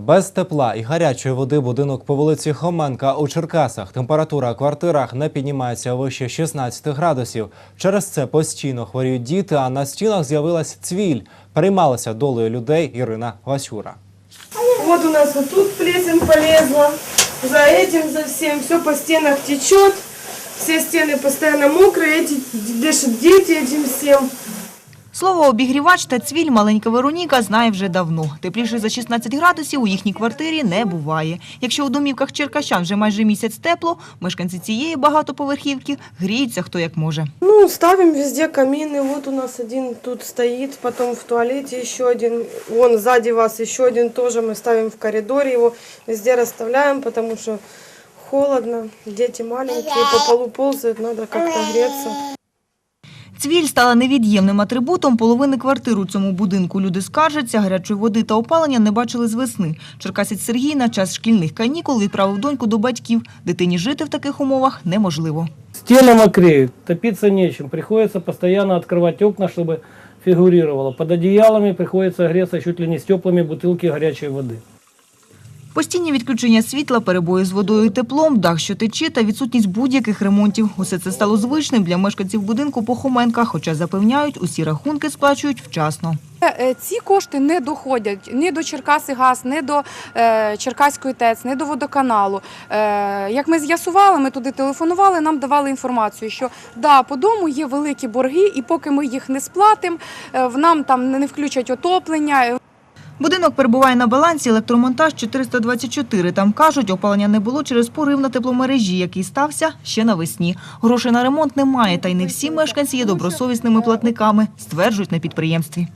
Без тепла і гарячої води будинок по вулиці Хоменка у Черкасах. Температура в квартирах не піднімається вище 16 градусів. Через це постійно хворіють діти, а на стінах з'явилась цвіль. Переймалася долею людей Ірина Васюра. Вот у нас вот тут плесень полезла. За этим, за всем, все по стенах течет. Все стены постоянно мокрые, эти дышат дети этим всем. Слово обігрівач та цвіль маленька Вероніка знає вже давно. Тепліше за 16 градусів у їхній квартирі не буває. Якщо у домівках черкащан вже майже місяць тепло, мешканці цієї багатоповерхівки гріються хто як може. Ну, ставим везде камины. Вот у нас один тут стоит, потом в туалете еще один. Вон сзади вас еще один тоже мы ставим в коридоре. Его везде расставляем, потому что холодно. Дети маленькие, по полу ползают, надо как-то греться. Цвіль стала невід'ємним атрибутом половини квартир у цьому будинку. Люди скаржаться, гарячої води та опалення не бачили з весни. Черкасець Сергій на час шкільних канікул відправив доньку до батьків. Дитині жити в таких умовах неможливо. Стены мокреют, топиться нечем. Приходится постоянно открывать окна, чтобы фигурировало. Под одеялами приходится греться чуть ли не с теплыми бутылки горячей воды. Постійні відключення світла, перебої з водою і теплом, дах, що тече та відсутність будь-яких ремонтів. Усе це стало звичним для мешканців будинку по Хоменках, хоча запевняють, усі рахунки сплачують вчасно. Е, Ці кошти не доходять ні до Черкаси ГАЗ, ні до е, Черкаської ТЕЦ, ні до водоканалу. Е, як ми з'ясували, ми туди телефонували, нам давали інформацію, що да, по дому є великі борги, і поки ми їх не сплатимо, е, в нам там не включать отоплення. Будинок перебуває на балансі електромонтаж 424. Там кажуть, опалення не було через порив на тепломережі, який стався ще навесні. Грошей на ремонт немає, та й не всі мешканці є добросовісними платниками, стверджують на підприємстві.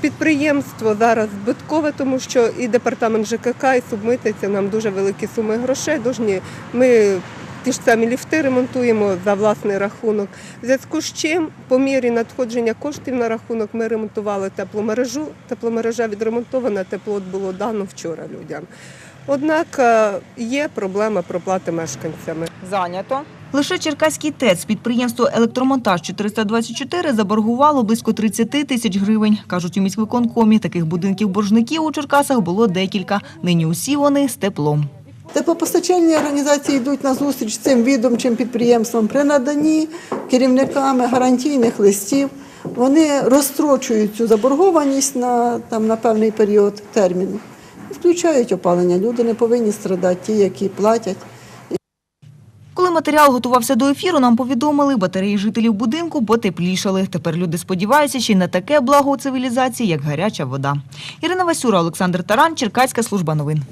Підприємство зараз збиткове, тому що і департамент ЖКК, і субмитниця нам дуже великі суми грошей. Должні ми ті ж самі ліфти ремонтуємо за власний рахунок. В зв'язку з чим, по мірі надходження коштів на рахунок, ми ремонтували тепломережу. Тепломережа відремонтована, тепло було дано вчора людям. Однак е, є проблема проплати мешканцями. Зайнято. Лише Черкаський ТЕЦ, підприємство «Електромонтаж 424» заборгувало близько 30 тисяч гривень. Кажуть, у міськвиконкомі таких будинків боржників у Черкасах було декілька. Нині усі вони з теплом. Теплопостачальні організації йдуть на зустріч цим відомчим підприємствам при наданні керівниками гарантійних листів. Вони розстрочують цю заборгованість на, там, на певний період терміну. Включають опалення. Люди не повинні страдати, ті, які платять. Коли матеріал готувався до ефіру, нам повідомили, батареї жителів будинку потеплішали. Тепер люди сподіваються ще й на таке благо у цивілізації, як гаряча вода. Ірина Васюра, Олександр Таран, Черкаська служба новин.